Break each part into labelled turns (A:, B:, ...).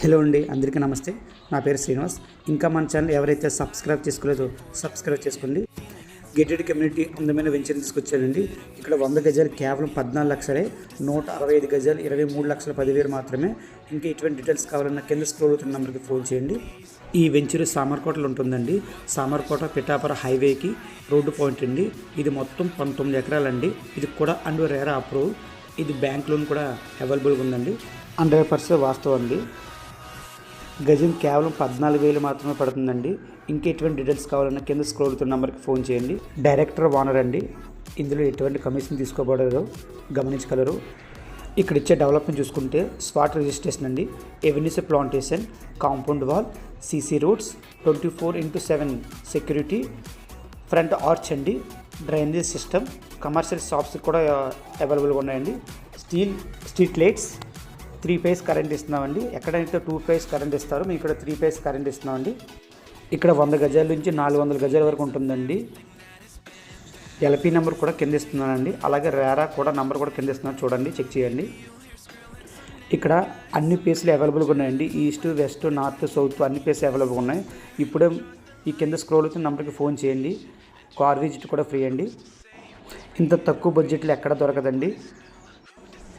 A: Hello అండి అందరికీ నమస్తే. నా పేరు శ్రీనివాస్. ఇంకా మన ఛానల్ ఎవరైతే సబ్స్క్రైబ్ చేసుకోలేదో సబ్స్క్రైబ్ చేసుకోండి. గేటెడ్ కమ్యూనిటీ అందమైన వెంచర్ తీసుకొచ్చానండి. ఇక్కడ వంద గజాలు కేవలం పద్నాలుగు లక్షలే నూట అరవై ఐదు గజాలు ఇరవై మూడు లక్షల పదివేలు మాత్రమే. ఇంకా ఎటువంటి డీటెయిల్స్ కావాలన్నా కింద స్క్రోల్ అవుతున్న నెంబర్కి ఫోన్ చేయండి. ఈ వెంచర్ సామర్కోటలో ఉంటుందండి. సామర్కోట పిఠాపుర హైవేకి రోడ్డు పాయింట్ అండి. ఇది మొత్తం పంతొమ్మిది ఎకరాలండి. ఇది కూడా అండ్ రేరా అప్రూవ్. ఇది బ్యాంక్ లోన్ కూడా అవైలబుల్గా ఉందండి. హండ్రెడ్ పర్సెంట్ వాస్తవం అండి. గజం కేవలం పద్నాలుగు వేలు మాత్రమే పడుతుందండి. ఇంకా ఎటువంటి డీటెయిల్స్ కావాలన్నా కింద స్క్రోల్ అవుతున్న నెంబర్కి ఫోన్ చేయండి. డైరెక్టర్ ఓనర్ అండి. ఇందులో ఎటువంటి కమిషన్ తీసుకోబడరు గమనించగలరు. ఇక్కడ ఇచ్చే డెవలప్మెంట్ చూసుకుంటే స్పాట్ రిజిస్ట్రేషన్ అండి. Avenues plantation compound wall CC roads twenty four into seven security front arch అండి. డ్రైనేజ్ సిస్టమ్ కమర్షియల్ షాప్స్ కూడా అవైలబుల్గా ఉన్నాయండి. Steel street lights three phase current ఇస్తున్నామండి. ఎక్కడైతే టూ ఫేస్ కరెంట్ ఇస్తారో మేము ఇక్కడ త్రీ ఫేస్ కరెంట్ ఇస్తున్నామండి. ఇక్కడ వంద గజాల నుంచి నాలుగు వందల గజాల వరకు ఉంటుందండి. ఎల్పీ నెంబర్ కూడా కింద ఇస్తున్నానండి. అలాగే రేరా కూడా నెంబర్ కూడా కింద ఇస్తున్నాను. చూడండి చెక్ చేయండి. ఇక్కడ అన్ని ప్లేస్లు అవైలబుల్గా ఉన్నాయండి. ఈస్ట్ వెస్ట్ నార్త్ సౌత్ అన్ని ప్లేస్లు అవైలబుల్గా ఉన్నాయి. ఇప్పుడే ఈ కింద స్క్రోల్ వచ్చిన నెంబర్కి ఫోన్ చేయండి. కార్ విజిట్ కూడా ఫ్రీ అండి. ఇంత తక్కువ బడ్జెట్లో ఎక్కడ దొరకదండి.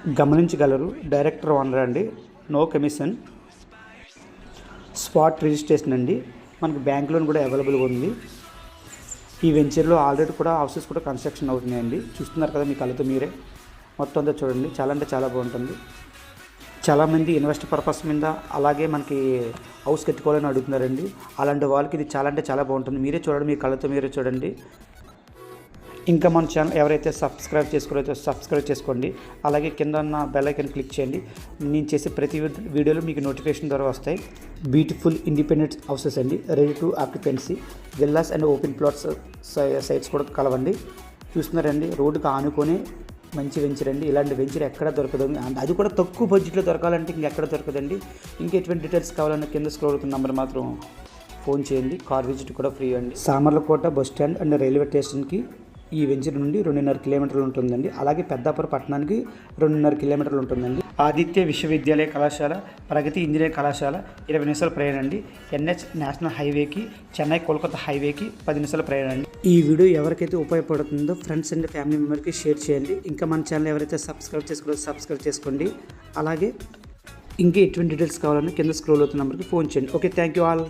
A: గమనించగలరు. డైరెక్టర్ ఓనర్ అండి. No commission. స్పాట్ రిజిస్ట్రేషన్ అండి. మనకు బ్యాంక్ లోన్ కూడా అవైలబుల్గా ఉంది. ఈ వెంచర్లో ఆల్రెడీ కూడా హౌసెస్ కూడా కన్స్ట్రక్షన్ అవుతున్నాయండి. చూస్తున్నారు కదా మీ కళ్ళతో మీరే. మొత్తం అంతా చూడండి. చాలా అంటే చాలా బాగుంటుంది. చాలామంది ఇన్వెస్ట్ పర్పస్ మీద అలాగే మనకి హౌస్ కట్టుకోవాలని అడుగుతున్నారండి. అలాంటి వాళ్ళకి ఇది చాలా అంటే చాలా బాగుంటుంది. మీరే చూడండి మీ కళ్ళతో మీరే చూడండి. ఇంకా మన ఛానల్ ఎవరైతే సబ్స్క్రైబ్ చేసుకోలేదో సబ్స్క్రైబ్ చేసుకోండి. అలాగే కింద ఉన్న బెల్ ఐకన్ క్లిక్ చేయండి. నేను చేసే ప్రతి వీడియోలు వీడియోలో మీకు నోటిఫికేషన్ ద్వారా వస్తాయి. బ్యూటిఫుల్ ఇండిపెండెంట్ హౌసెస్ అండి. Ready to occupancy villas and open plots sites కూడా కలవండి. చూస్తున్నారండి రోడ్డుకి ఆనుకొని మంచి వెంచర్ అండి. ఇలాంటి వెంచర్ ఎక్కడ దొరకదు. అది కూడా తక్కువ బడ్జెట్లో దొరకాలంటే ఇంకెక్కడ దొరకదండి. ఇంకా ఎటువంటి డీటెయిల్స్ కావాలన్నా కింద స్క్రోల్ అవుతున్న నెంబర్ మాత్రం ఫోన్ చేయండి. కార్ విజిట్ కూడా ఫ్రీ అండి. Samarlakota bus stand and railway స్టేషన్కి ఈ వెంచర్ నుండి రెండున్నర కిలోమీటర్లు ఉంటుందండి. అలాగే పెద్దాపుర పట్టణానికి రెండున్నర కిలోమీటర్లు ఉంటుందండి. ఆదిత్య విశ్వవిద్యాలయ కళాశాల ప్రగతి ఇంజనీరింగ్ కళాశాల ఇరవై నిమిషాల ప్రయాణం అండి. ఎన్హెచ్ నేషనల్ హైవేకి చెన్నై కోల్కతా హైవేకి పది నిమిషాల ప్రయాణం అండి. ఈ వీడియో ఎవరికైతే ఉపయోగపడుతుందో ఫ్రెండ్స్ అండ్ ఫ్యామిలీ మెంబర్కి షేర్ చేయండి. ఇంకా మన ఛానల్ ఎవరైతే సబ్స్క్రైబ్ చేసుకోవాలో సబ్స్క్రైబ్ చేసుకోండి. అలాగే ఇంకా ఎటువంటి డీటెయిల్స్ కావాలన్నా కింద స్క్రోల్ అవుతున్న నెంబర్కి ఫోన్ చేయండి. Okay thank you all.